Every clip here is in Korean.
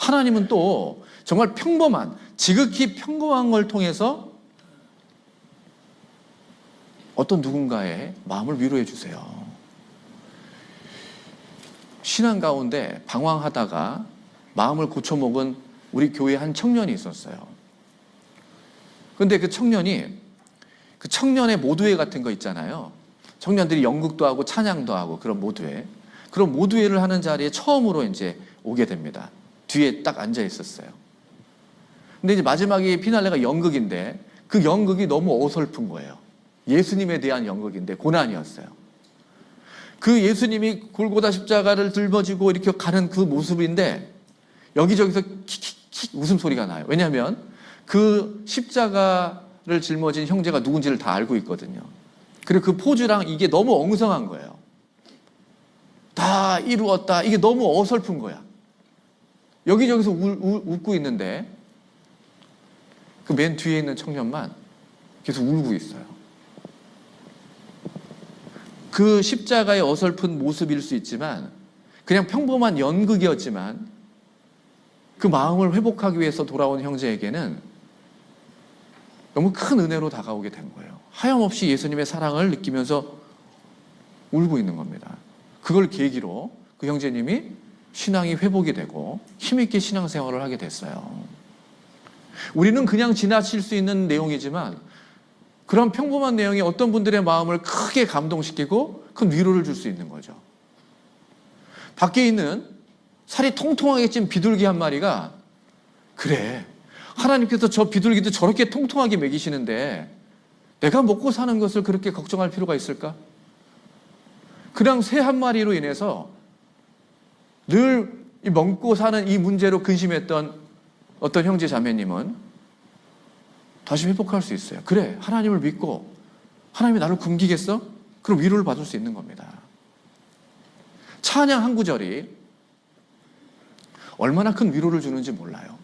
하나님은 또 정말 평범한, 지극히 평범한 걸 통해서 어떤 누군가의 마음을 위로해 주세요. 신앙 가운데 방황하다가 마음을 고쳐먹은 우리 교회 한 청년이 있었어요. 근데 그 청년이 그 청년의 모두회 같은 거 있잖아요. 청년들이 연극도 하고 찬양도 하고 그런 모두회. 그런 모두회를 하는 자리에 처음으로 이제 오게 됩니다. 뒤에 딱 앉아 있었어요. 근데 이제 마지막에 피날레가 연극인데 그 연극이 너무 어설픈 거예요. 예수님에 대한 연극인데 고난이었어요. 그 예수님이 골고다 십자가를 들머지고 이렇게 가는 그 모습인데 여기저기서 킥킥킥 웃음소리가 나요. 왜냐하면 그 십자가를 짊어진 형제가 누군지를 다 알고 있거든요. 그리고 그 포즈랑 이게 너무 엉성한 거예요. 다 이루었다. 이게 너무 어설픈 거야. 여기저기서 울, 울, 웃고 있는데 그 맨 뒤에 있는 청년만 계속 울고 있어요. 그 십자가의 어설픈 모습일 수 있지만 그냥 평범한 연극이었지만 그 마음을 회복하기 위해서 돌아온 형제에게는 너무 큰 은혜로 다가오게 된 거예요. 하염없이 예수님의 사랑을 느끼면서 울고 있는 겁니다. 그걸 계기로 그 형제님이 신앙이 회복이 되고 힘있게 신앙생활을 하게 됐어요. 우리는 그냥 지나칠 수 있는 내용이지만 그런 평범한 내용이 어떤 분들의 마음을 크게 감동시키고 큰 위로를 줄 수 있는 거죠. 밖에 있는 살이 통통하게 찐 비둘기 한 마리가 그래. 하나님께서 저 비둘기도 저렇게 통통하게 먹이시는데 내가 먹고 사는 것을 그렇게 걱정할 필요가 있을까? 그냥 새 한 마리로 인해서 늘 먹고 사는 이 문제로 근심했던 어떤 형제 자매님은 다시 회복할 수 있어요. 그래, 하나님을 믿고 하나님이 나를 굶기겠어? 그럼 위로를 받을 수 있는 겁니다. 찬양 한 구절이 얼마나 큰 위로를 주는지 몰라요.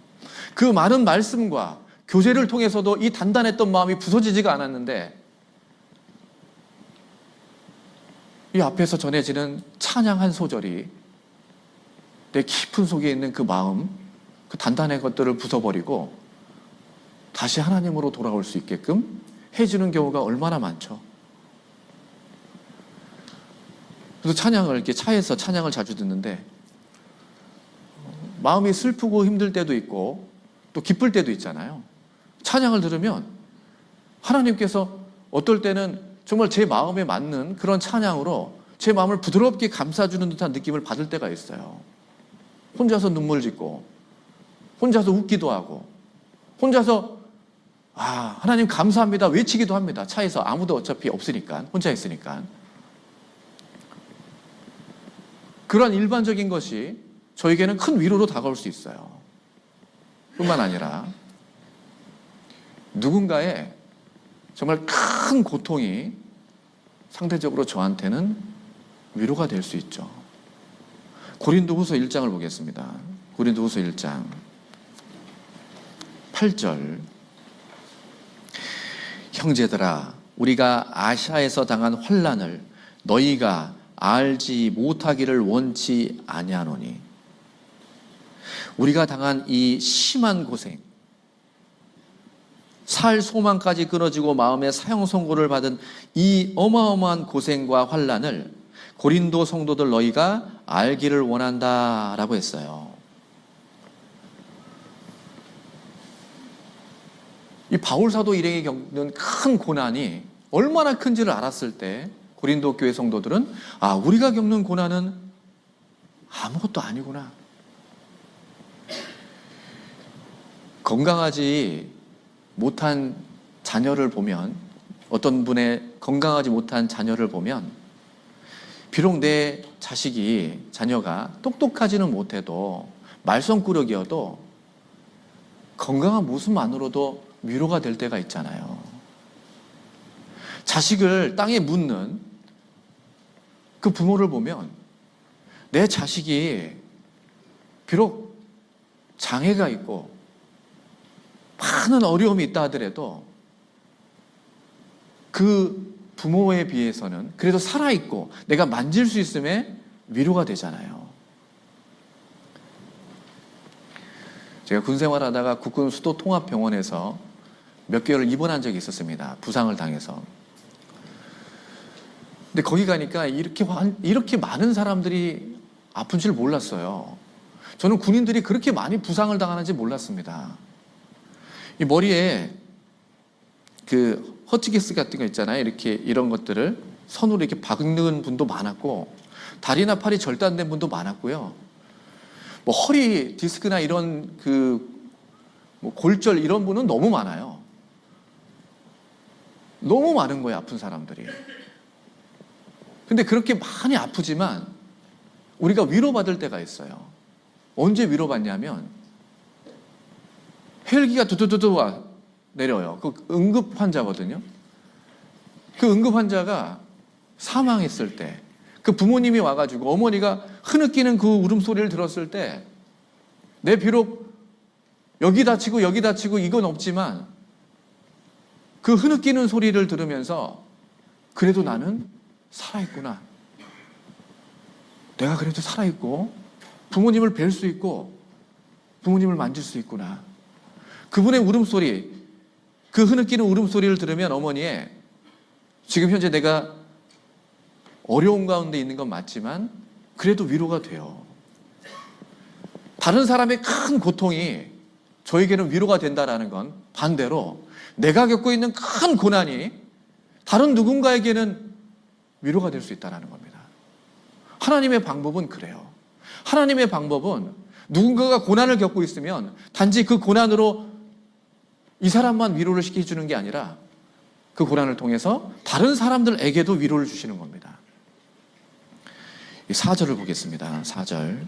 그 많은 말씀과 교제를 통해서도 이 단단했던 마음이 부서지지가 않았는데 이 앞에서 전해지는 찬양 한 소절이 내 깊은 속에 있는 그 마음, 그 단단한 것들을 부숴버리고 다시 하나님으로 돌아올 수 있게끔 해주는 경우가 얼마나 많죠. 그래서 찬양을 이렇게 차에서 찬양을 자주 듣는데 마음이 슬프고 힘들 때도 있고 또 기쁠 때도 있잖아요. 찬양을 들으면 하나님께서 어떨 때는 정말 제 마음에 맞는 그런 찬양으로 제 마음을 부드럽게 감싸주는 듯한 느낌을 받을 때가 있어요. 혼자서 눈물 짓고, 혼자서 웃기도 하고, 혼자서, 아, 하나님 감사합니다. 외치기도 합니다. 차에서 아무도 어차피 없으니까, 혼자 있으니까. 그러한 일반적인 것이 저에게는 큰 위로로 다가올 수 있어요. 뿐만 아니라, 누군가의 정말 큰 고통이 상대적으로 저한테는 위로가 될 수 있죠. 고린도후서 1장을 보겠습니다. 고린도후서 1장. 8절. 형제들아 우리가 아시아에서 당한 환란을 너희가 알지 못하기를 원치 아니하노니. 우리가 당한 이 심한 고생 살 소망까지 끊어지고 마음의 사형 선고를 받은 이 어마어마한 고생과 환란을 고린도 성도들 너희가 알기를 원한다 라고 했어요. 이 바울 사도 일행이 겪는 큰 고난이 얼마나 큰지를 알았을 때 고린도 교회 성도들은 아 우리가 겪는 고난은 아무것도 아니구나. 건강하지 못한 자녀를 보면 어떤 분의 건강하지 못한 자녀를 보면 비록 내 자식이 자녀가 똑똑하지는 못해도 말썽꾸러기여도 건강한 모습만으로도 위로가 될 때가 있잖아요. 자식을 땅에 묻는 그 부모를 보면 내 자식이 비록 장애가 있고 많은 어려움이 있다 하더라도 그 부모에 비해서는 그래도 살아있고 내가 만질 수 있음에 위로가 되잖아요. 제가 군 생활하다가 국군 수도 통합병원에서 몇 개월 입원한 적이 있었습니다. 부상을 당해서. 근데 거기 가니까 이렇게 완- 이렇게 많은 사람들이 아픈 줄 몰랐어요. 저는 군인들이 그렇게 많이 부상을 당하는지 몰랐습니다. 이 머리에 그 허치기스 같은 거 있잖아요. 이렇게 이런 것들을 선으로 이렇게 박는 분도 많았고 다리나 팔이 절단된 분도 많았고요. 뭐 허리 디스크나 이런 그 뭐 골절 이런 분은 너무 많아요. 너무 많은 거예요, 아픈 사람들이. 근데 그렇게 많이 아프지만 우리가 위로받을 때가 있어요. 언제 위로받냐면 헬기가 두두두두 와 내려요. 그 응급 환자거든요. 그 응급 환자가 사망했을 때, 그 부모님이 와가지고 어머니가 흐느끼는 그 울음소리를 들었을 때, 내 비록 여기 다치고 여기 다치고 이건 없지만, 그 흐느끼는 소리를 들으면서, 그래도 나는 살아있구나. 내가 그래도 살아있고, 부모님을 뵐 수 있고, 부모님을 만질 수 있구나. 그분의 울음소리, 그 흐느끼는 울음소리를 들으면 어머니의 지금 현재 내가 어려운 가운데 있는 건 맞지만 그래도 위로가 돼요. 다른 사람의 큰 고통이 저에게는 위로가 된다라는 건 반대로 내가 겪고 있는 큰 고난이 다른 누군가에게는 위로가 될 수 있다는 겁니다. 하나님의 방법은 그래요. 하나님의 방법은 누군가가 고난을 겪고 있으면 단지 그 고난으로 이 사람만 위로를 시켜주는 게 아니라 그 고난을 통해서 다른 사람들에게도 위로를 주시는 겁니다. 4절을 보겠습니다. 4절.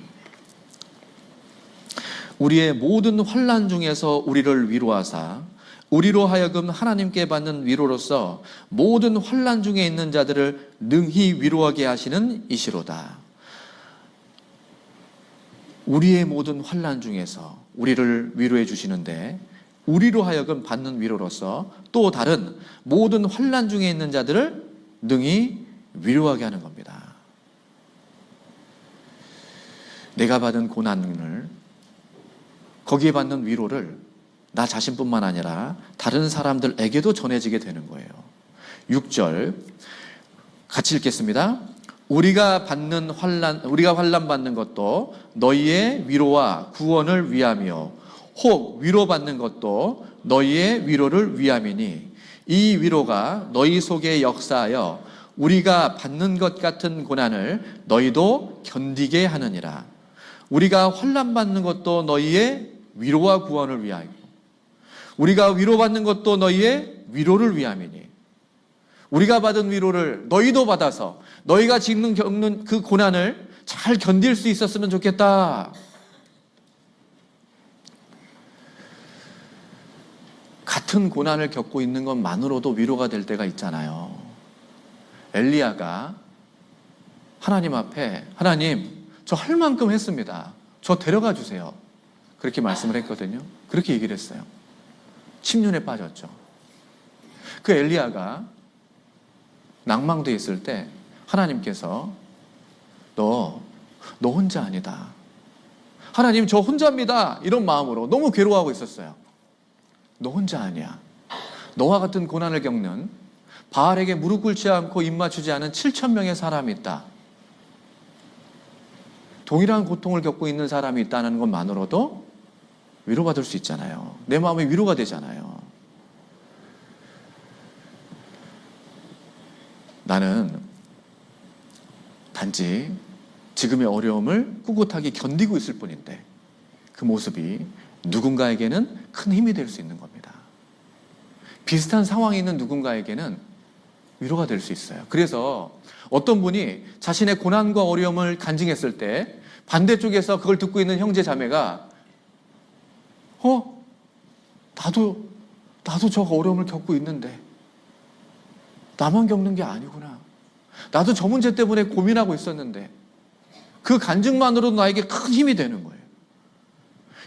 우리의 모든 환란 중에서 우리를 위로하사 우리로 하여금 하나님께 받는 위로로서 모든 환란 중에 있는 자들을 능히 위로하게 하시는 이시로다. 우리의 모든 환란 중에서 우리를 위로해 주시는데 우리로 하여금 받는 위로로서 또 다른 모든 환란 중에 있는 자들을 능히 위로하게 하는 겁니다. 내가 받은 고난을 거기에 받는 위로를 나 자신뿐만 아니라 다른 사람들에게도 전해지게 되는 거예요. 6절 같이 읽겠습니다. 우리가 받는 환란 우리가 환란 받는 것도 너희의 위로와 구원을 위하며 혹 위로받는 것도 너희의 위로를 위함이니 이 위로가 너희 속에 역사하여 우리가 받는 것 같은 고난을 너희도 견디게 하느니라. 우리가 환란 받는 것도 너희의 위로와 구원을 위하여 우리가 위로받는 것도 너희의 위로를 위함이니 우리가 받은 위로를 너희도 받아서 너희가 지금 겪는 그 고난을 잘 견딜 수 있었으면 좋겠다. 같은 고난을 겪고 있는 것만으로도 위로가 될 때가 있잖아요. 엘리야가 하나님 앞에 하나님 저 할 만큼 했습니다. 저 데려가 주세요. 그렇게 말씀을 했거든요. 그렇게 얘기를 했어요. 침륜에 빠졌죠. 그 엘리야가 낭망돼 있을 때 하나님께서 너, 너 혼자 아니다. 하나님 저 혼자입니다. 이런 마음으로 너무 괴로워하고 있었어요. 너 혼자 아니야. 너와 같은 고난을 겪는 바알에게 무릎 꿇지 않고 입 맞추지 않은 7천 명의 사람이 있다. 동일한 고통을 겪고 있는 사람이 있다는 것만으로도 위로받을 수 있잖아요. 내 마음에 위로가 되잖아요. 나는 단지 지금의 어려움을 꿋꿋하게 견디고 있을 뿐인데 그 모습이 누군가에게는 큰 힘이 될 수 있는 겁니다. 비슷한 상황에 있는 누군가에게는 위로가 될 수 있어요. 그래서 어떤 분이 자신의 고난과 어려움을 간증했을 때 반대쪽에서 그걸 듣고 있는 형제 자매가 어? 나도 나도 저 어려움을 겪고 있는데 나만 겪는 게 아니구나. 나도 저 문제 때문에 고민하고 있었는데 그 간증만으로도 나에게 큰 힘이 되는 거예요.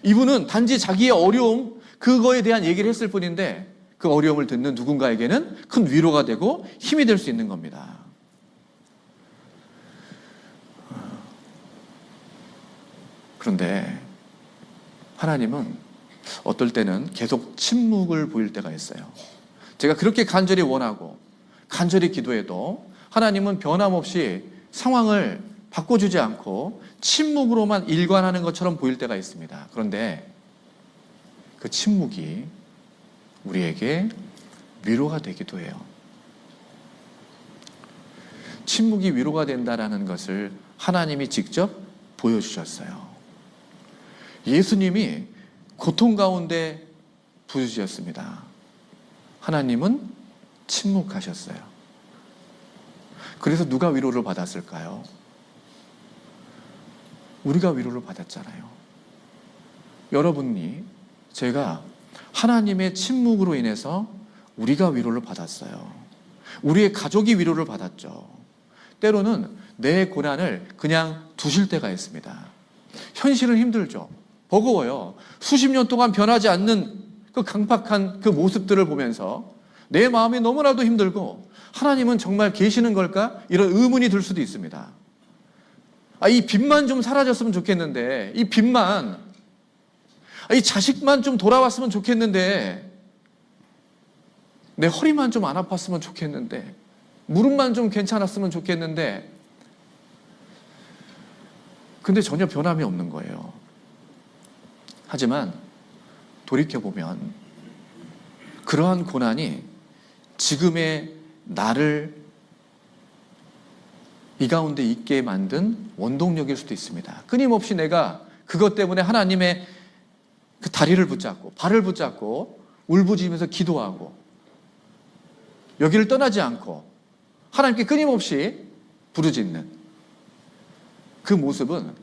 이분은 단지 자기의 어려움, 그거에 대한 얘기를 했을 뿐인데 그 어려움을 듣는 누군가에게는 큰 위로가 되고 힘이 될 수 있는 겁니다. 그런데 하나님은 어떨 때는 계속 침묵을 보일 때가 있어요. 제가 그렇게 간절히 원하고 간절히 기도해도 하나님은 변함없이 상황을 바꿔주지 않고 침묵으로만 일관하는 것처럼 보일 때가 있습니다. 그런데 그 침묵이 우리에게 위로가 되기도 해요. 침묵이 위로가 된다라는 것을 하나님이 직접 보여주셨어요. 예수님이 고통 가운데 부르짖었습니다. 하나님은 침묵하셨어요. 그래서 누가 위로를 받았을까요? 우리가 위로를 받았잖아요. 여러분이 제가 하나님의 침묵으로 인해서 우리가 위로를 받았어요. 우리의 가족이 위로를 받았죠. 때로는 내 고난을 그냥 두실 때가 있습니다. 현실은 힘들죠. 버거워요. 수십 년 동안 변하지 않는 그 강팍한 그 모습들을 보면서 내 마음이 너무나도 힘들고 하나님은 정말 계시는 걸까? 이런 의문이 들 수도 있습니다. 아, 이 빚만 좀 사라졌으면 좋겠는데, 이 빚만, 아, 이 자식만 좀 돌아왔으면 좋겠는데, 내 허리만 좀 안 아팠으면 좋겠는데, 무릎만 좀 괜찮았으면 좋겠는데, 근데 전혀 변함이 없는 거예요. 하지만 돌이켜보면 그러한 고난이 지금의 나를 이 가운데 있게 만든 원동력일 수도 있습니다. 끊임없이 내가 그것 때문에 하나님의 그 다리를 붙잡고 발을 붙잡고 울부짖으면서 기도하고 여기를 떠나지 않고 하나님께 끊임없이 부르짖는 그 모습은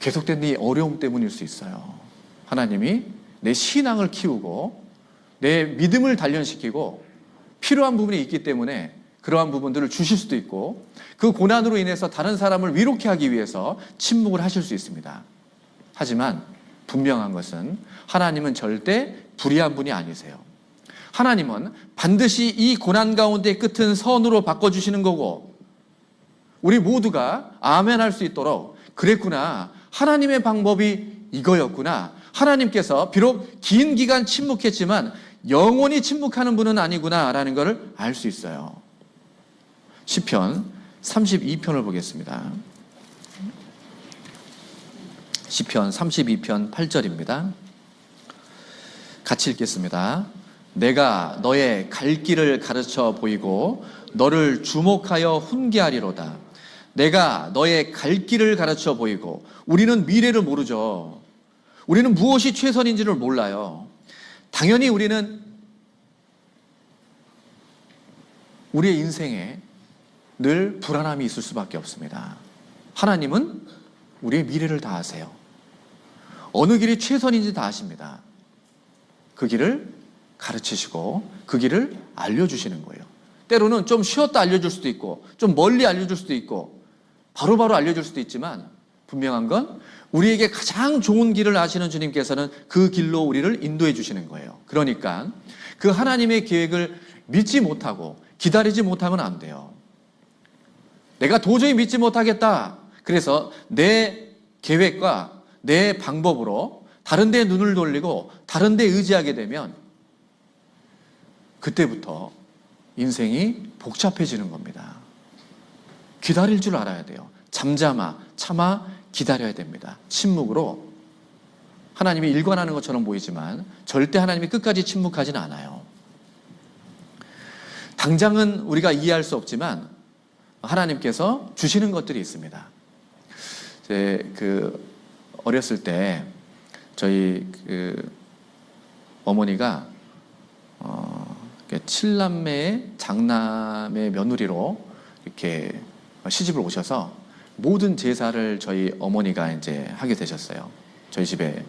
계속된 이 어려움 때문일 수 있어요. 하나님이 내 신앙을 키우고 내 믿음을 단련시키고 필요한 부분이 있기 때문에 그러한 부분들을 주실 수도 있고 그 고난으로 인해서 다른 사람을 위로케 하기 위해서 침묵을 하실 수 있습니다. 하지만 분명한 것은 하나님은 절대 불의한 분이 아니세요. 하나님은 반드시 이 고난 가운데 끝은 선으로 바꿔주시는 거고 우리 모두가 아멘 할 수 있도록 그랬구나. 하나님의 방법이 이거였구나. 하나님께서 비록 긴 기간 침묵했지만 영원히 침묵하는 분은 아니구나라는 것을 알 수 있어요. 시편 32편을 보겠습니다. 시편 32편 8절입니다. 같이 읽겠습니다. 내가 너의 갈 길을 가르쳐 보이고 너를 주목하여 훈계하리로다. 내가 너의 갈 길을 가르쳐 보이고 우리는 미래를 모르죠. 우리는 무엇이 최선인지를 몰라요. 당연히 우리는 우리의 인생에 늘 불안함이 있을 수밖에 없습니다. 하나님은 우리의 미래를 다 아세요. 어느 길이 최선인지 다 아십니다. 그 길을 가르치시고 그 길을 알려주시는 거예요. 때로는 좀 쉬었다 알려줄 수도 있고 좀 멀리 알려줄 수도 있고 바로바로 바로 알려줄 수도 있지만 분명한 건 우리에게 가장 좋은 길을 아시는 주님께서는 그 길로 우리를 인도해 주시는 거예요. 그러니까 그 하나님의 계획을 믿지 못하고 기다리지 못하면 안 돼요. 내가 도저히 믿지 못하겠다. 그래서 내 계획과 내 방법으로 다른 데 눈을 돌리고 다른 데 의지하게 되면 그때부터 인생이 복잡해지는 겁니다. 기다릴 줄 알아야 돼요. 잠잠아, 참아, 기다려야 됩니다. 침묵으로 하나님이 일관하는 것처럼 보이지만 절대 하나님이 끝까지 침묵하지는 않아요. 당장은 우리가 이해할 수 없지만 하나님께서 주시는 것들이 있습니다. 그 어렸을 때 저희 그 어머니가 어 칠남매의 장남의 며느리로 이렇게 시집을 오셔서 모든 제사를 저희 어머니가 이제 하게 되셨어요. 저희 집에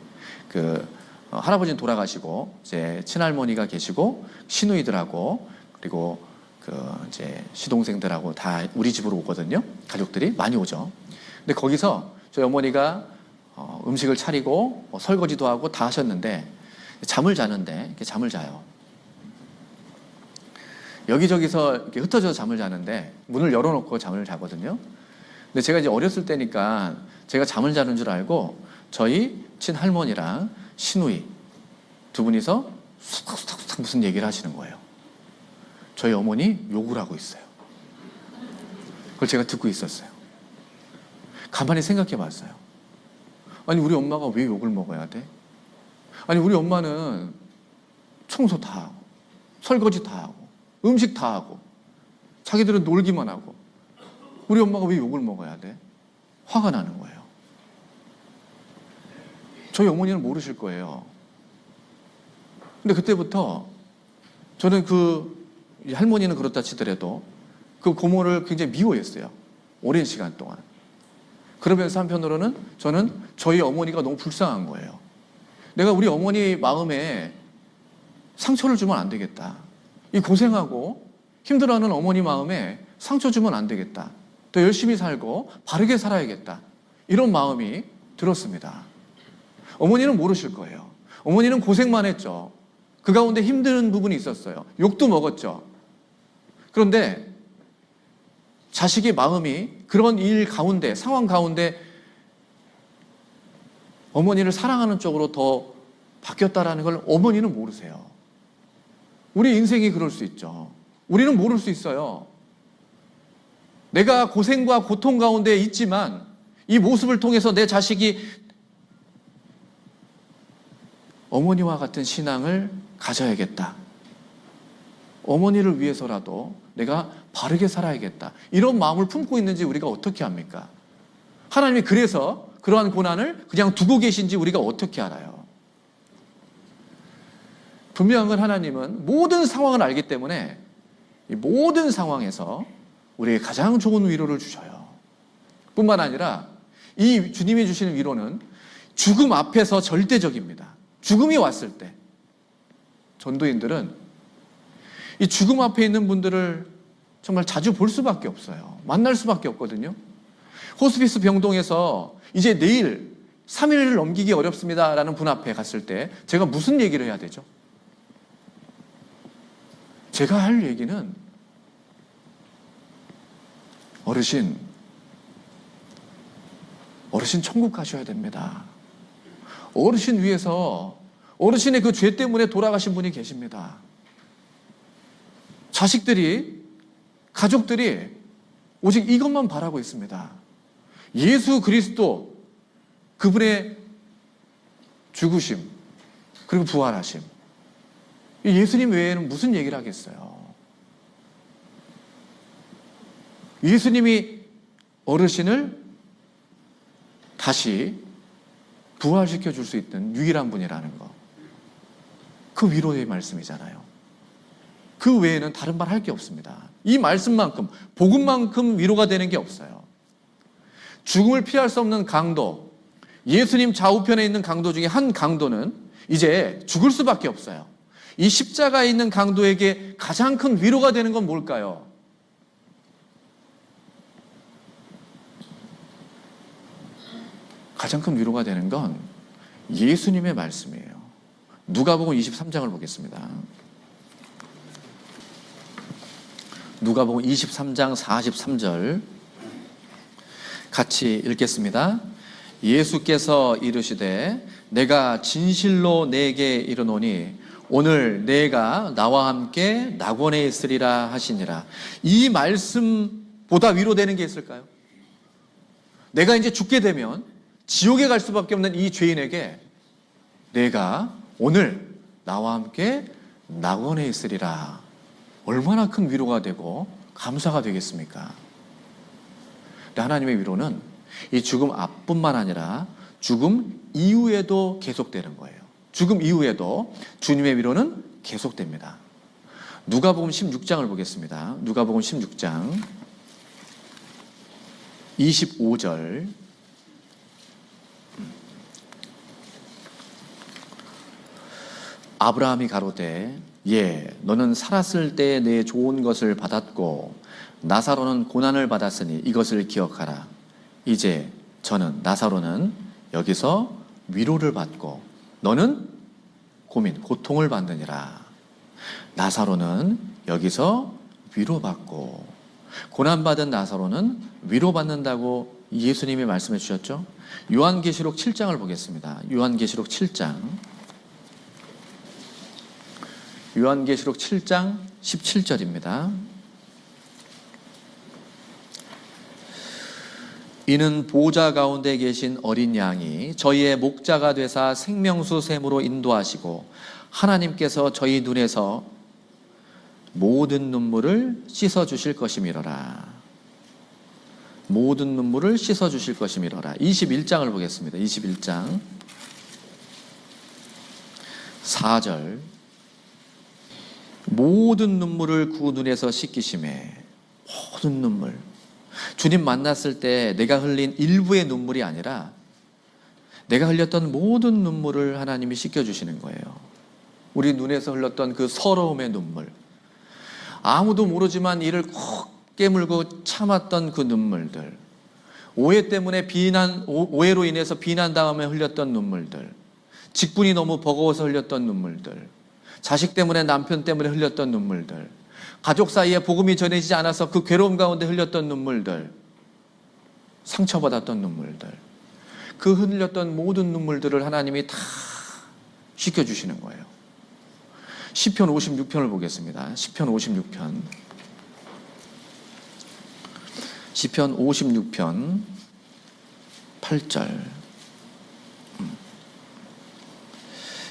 그 어, 할아버지는 돌아가시고 이제 친할머니가 계시고 시누이들하고 그리고 그 이제 시동생들하고 다 우리 집으로 오거든요. 가족들이 많이 오죠. 근데 거기서 저희 어머니가 어, 음식을 차리고 뭐 설거지도 하고 다 하셨는데 잠을 자는데 이렇게 잠을 자요. 여기저기서 이렇게 흩어져서 잠을 자는데 문을 열어놓고 잠을 자거든요. 근데 제가 이제 어렸을 때니까 제가 잠을 자는 줄 알고 저희 친할머니랑 시누이 두 분이서 수닥수닥수닥 무슨 얘기를 하시는 거예요. 저희 어머니 욕을 하고 있어요. 그걸 제가 듣고 있었어요. 가만히 생각해 봤어요. 아니, 우리 엄마가 왜 욕을 먹어야 돼? 아니, 우리 엄마는 청소 다 하고, 설거지 다 하고, 음식 다 하고, 자기들은 놀기만 하고, 우리 엄마가 왜 욕을 먹어야 돼? 화가 나는 거예요. 저희 어머니는 모르실 거예요. 근데 그때부터 저는 그 할머니는 그렇다 치더라도 그 고모를 굉장히 미워했어요. 오랜 시간 동안. 그러면서 한편으로는 저는 저희 어머니가 너무 불쌍한 거예요. 내가 우리 어머니 마음에 상처를 주면 안 되겠다. 이 고생하고 힘들어하는 어머니 마음에 상처 주면 안 되겠다. 더 열심히 살고 바르게 살아야겠다. 이런 마음이 들었습니다. 어머니는 모르실 거예요. 어머니는 고생만 했죠. 그 가운데 힘든 부분이 있었어요. 욕도 먹었죠. 그런데 자식의 마음이 그런 일 가운데, 상황 가운데 어머니를 사랑하는 쪽으로 더 바뀌었다라는 걸 어머니는 모르세요. 우리 인생이 그럴 수 있죠. 우리는 모를 수 있어요. 내가 고생과 고통 가운데 있지만 이 모습을 통해서 내 자식이 어머니와 같은 신앙을 가져야겠다. 어머니를 위해서라도 내가 바르게 살아야겠다. 이런 마음을 품고 있는지 우리가 어떻게 합니까? 하나님이 그래서 그러한 고난을 그냥 두고 계신지 우리가 어떻게 알아요? 분명한 건 하나님은 모든 상황을 알기 때문에 이 모든 상황에서 우리에게 가장 좋은 위로를 주셔요. 뿐만 아니라 이 주님이 주시는 위로는 죽음 앞에서 절대적입니다. 죽음이 왔을 때 전도인들은 이 죽음 앞에 있는 분들을 정말 자주 볼 수밖에 없어요. 만날 수밖에 없거든요. 호스피스 병동에서 이제 내일 3일을 넘기기 어렵습니다라는 분 앞에 갔을 때 제가 무슨 얘기를 해야 되죠? 제가 할 얘기는 어르신, 어르신 천국 가셔야 됩니다. 어르신 위해서 어르신의 그 죄 때문에 돌아가신 분이 계십니다. 자식들이, 가족들이 오직 이것만 바라고 있습니다. 예수 그리스도, 그분의 죽으심, 그리고 부활하심. 예수님 외에는 무슨 얘기를 하겠어요? 예수님이 어르신을 다시 부활시켜 줄 수 있는 유일한 분이라는 거. 그 위로의 말씀이잖아요. 그 외에는 다른 말 할 게 없습니다. 이 말씀만큼, 복음만큼 위로가 되는 게 없어요. 죽음을 피할 수 없는 강도, 예수님 좌우편에 있는 강도 중에 한 강도는 이제 죽을 수밖에 없어요. 이 십자가에 있는 강도에게 가장 큰 위로가 되는 건 뭘까요? 가장 큰 위로가 되는 건 예수님의 말씀이에요. 누가복음 23장을 보겠습니다. 누가복음 23장 43절 같이 읽겠습니다. 예수께서 이르시되 내가 진실로 내게 이르노니 오늘 내가 나와 함께 낙원에 있으리라 하시니라. 이 말씀보다 위로되는 게 있을까요? 내가 이제 죽게 되면 지옥에 갈 수밖에 없는 이 죄인에게 내가 오늘 나와 함께 낙원에 있으리라. 얼마나 큰 위로가 되고 감사가 되겠습니까? 하나님의 위로는 이 죽음 앞뿐만 아니라 죽음 이후에도 계속되는 거예요. 죽음 이후에도 주님의 위로는 계속됩니다. 누가복음 16장을 보겠습니다. 누가복음 16장 25절 아브라함이 가로되 예 너는 살았을 때 내 좋은 것을 받았고 나사로는 고난을 받았으니 이것을 기억하라 이제 저는 나사로는 여기서 위로를 받고 너는 고민 고통을 받느니라 나사로는 여기서 위로받고 고난받은 나사로는 위로받는다고 예수님이 말씀해 주셨죠? 요한계시록 7장을 보겠습니다. 요한계시록 7장. 요한계시록 7장 17절입니다. 이는 보좌 가운데 계신 어린 양이 저희의 목자가 되사 생명수 샘으로 인도하시고 하나님께서 저희 눈에서 모든 눈물을 씻어 주실 것이미러라. 모든 눈물을 씻어 주실 것이미러라. 21장을 보겠습니다. 21장 4절 모든 눈물을 그 눈에서 씻기심에 모든 눈물 주님 만났을 때 내가 흘린 일부의 눈물이 아니라 내가 흘렸던 모든 눈물을 하나님이 씻겨주시는 거예요. 우리 눈에서 흘렀던 그 서러움의 눈물. 아무도 모르지만 이를 꼭 깨물고 참았던 그 눈물들. 오해 때문에 비난, 오해로 인해서 비난 다음에 흘렸던 눈물들. 직분이 너무 버거워서 흘렸던 눈물들. 자식 때문에 남편 때문에 흘렸던 눈물들. 가족 사이에 복음이 전해지지 않아서 그 괴로움 가운데 흘렸던 눈물들, 상처받았던 눈물들, 그 흘렸던 모든 눈물들을 하나님이 다 씻겨주시는 거예요. 10편 56편을 보겠습니다. 10편 56편. 10편 56편 8절. 음.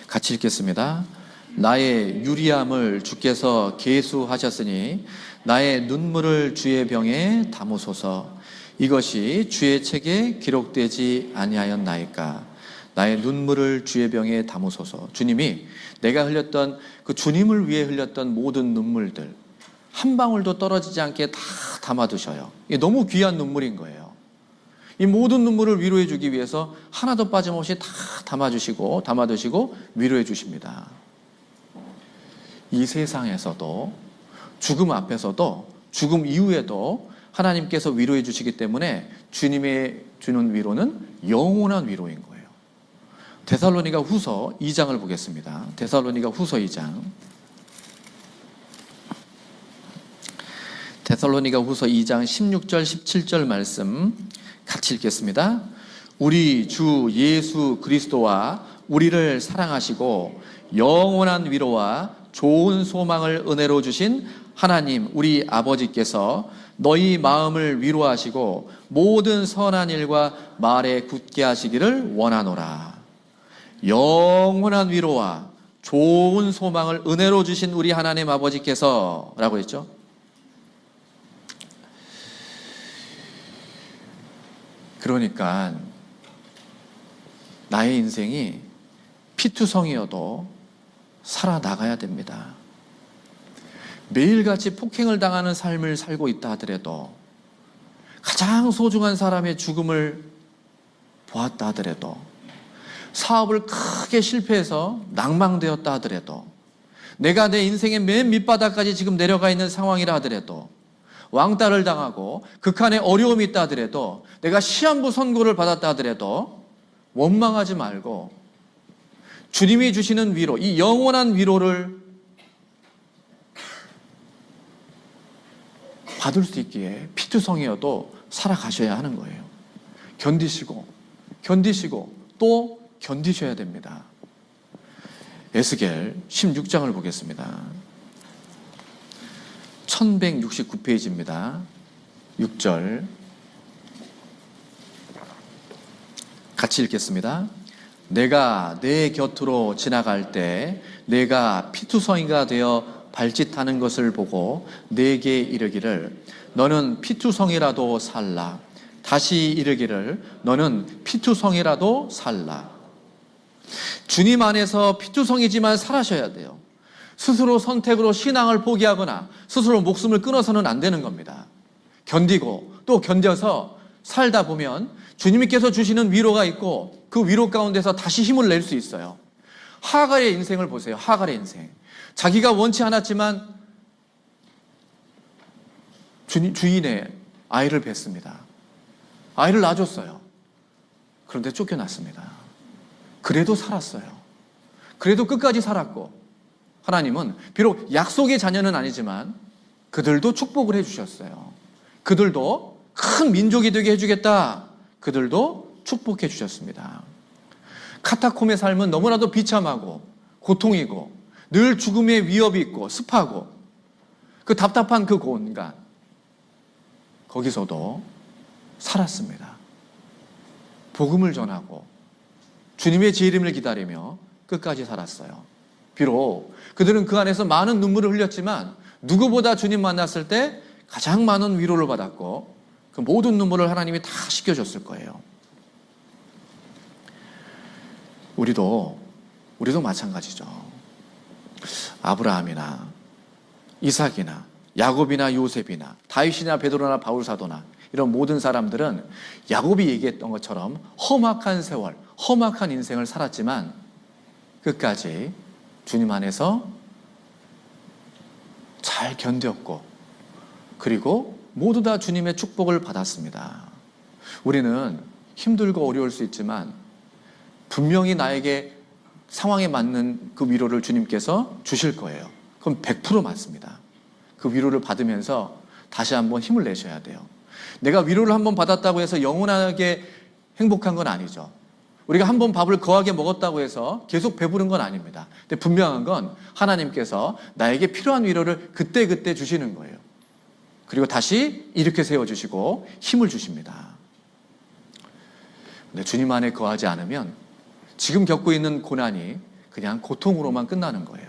같이 읽겠습니다. 나의 유리함을 주께서 계수하셨으니 나의 눈물을 주의 병에 담으소서. 이것이 주의 책에 기록되지 아니하였나이까. 나의 눈물을 주의 병에 담으소서. 주님이 내가 흘렸던 그 주님을 위해 흘렸던 모든 눈물들 한 방울도 떨어지지 않게 다 담아두셔요. 너무 귀한 눈물인 거예요. 이 모든 눈물을 위로해 주기 위해서 하나도 빠짐없이 다 담아주시고 담아두시고 위로해 주십니다 이 세상에서도 죽음 앞에서도 죽음 이후에도 하나님께서 위로해 주시기 때문에 주님의 주는 위로는 영원한 위로인 거예요. 데살로니가 후서 2장을 보겠습니다. 데살로니가 후서 2장. 데살로니가 후서 2장 16절 17절 말씀 같이 읽겠습니다. 우리 주 예수 그리스도와 우리를 사랑하시고 영원한 위로와 좋은 소망을 은혜로 주신 하나님 우리 아버지께서 너희 마음을 위로하시고 모든 선한 일과 말에 굳게 하시기를 원하노라. 영원한 위로와 좋은 소망을 은혜로 주신 우리 하나님 아버지께서 라고 했죠. 그러니까 나의 인생이 피투성이어도 살아나가야 됩니다. 매일같이 폭행을 당하는 삶을 살고 있다 하더라도 가장 소중한 사람의 죽음을 보았다 하더라도 사업을 크게 실패해서 낭망되었다 하더라도 내가 내 인생의 맨 밑바닥까지 지금 내려가 있는 상황이라 하더라도 왕따를 당하고 극한의 어려움이 있다 하더라도 내가 시한부 선고를 받았다 하더라도 원망하지 말고 주님이 주시는 위로, 이 영원한 위로를 받을 수 있기에 피투성이어도 살아가셔야 하는 거예요. 견디시고, 견디시고, 또 견디셔야 됩니다. 에스겔 16장을 보겠습니다. 1169페이지입니다. 6절. 같이 읽겠습니다. 내가 내 곁으로 지나갈 때 내가 피투성이가 되어 발짓하는 것을 보고 내게 이르기를 너는 피투성이라도 살라. 다시 이르기를 너는 피투성이라도 살라. 주님 안에서 피투성이지만 살아셔야 돼요. 스스로 선택으로 신앙을 포기하거나 스스로 목숨을 끊어서는 안 되는 겁니다. 견디고 또 견뎌서 살다 보면 주님께서 주시는 위로가 있고 그 위로 가운데서 다시 힘을 낼 수 있어요. 하갈의 인생을 보세요. 하갈의 인생. 자기가 원치 않았지만 주인의 아이를 뵀습니다. 아이를 낳아줬어요. 그런데 쫓겨났습니다. 그래도 살았어요. 그래도 끝까지 살았고 하나님은 비록 약속의 자녀는 아니지만 그들도 축복을 해주셨어요. 그들도 큰 민족이 되게 해주겠다. 그들도 축복해 주셨습니다. 카타콤의 삶은 너무나도 비참하고 고통이고 늘 죽음의 위협이 있고 습하고 그 답답한 그 공간 거기서도 살았습니다. 복음을 전하고 주님의 재림을 기다리며 끝까지 살았어요. 비록 그들은 그 안에서 많은 눈물을 흘렸지만 누구보다 주님 만났을 때 가장 많은 위로를 받았고 그 모든 눈물을 하나님이 다 씻겨줬을 거예요. 우리도 우리도 마찬가지죠. 아브라함이나 이삭이나 야곱이나 요셉이나 다윗이나 베드로나 바울 사도나 이런 모든 사람들은 야곱이 얘기했던 것처럼 험악한 세월, 험악한 인생을 살았지만 끝까지 주님 안에서 잘 견뎠고 그리고 모두 다 주님의 축복을 받았습니다. 우리는 힘들고 어려울 수 있지만 분명히 나에게 상황에 맞는 그 위로를 주님께서 주실 거예요. 그럼 100% 맞습니다. 그 위로를 받으면서 다시 한번 힘을 내셔야 돼요. 내가 위로를 한번 받았다고 해서 영원하게 행복한 건 아니죠. 우리가 한 번 밥을 거하게 먹었다고 해서 계속 배부른 건 아닙니다. 근데 분명한 건 하나님께서 나에게 필요한 위로를 그때그때 주시는 거예요. 그리고 다시 이렇게 세워주시고 힘을 주십니다. 근데 주님 안에 거하지 않으면 지금 겪고 있는 고난이 그냥 고통으로만 끝나는 거예요.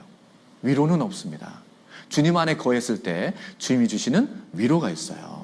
위로는 없습니다. 주님 안에 거했을 때 주님이 주시는 위로가 있어요.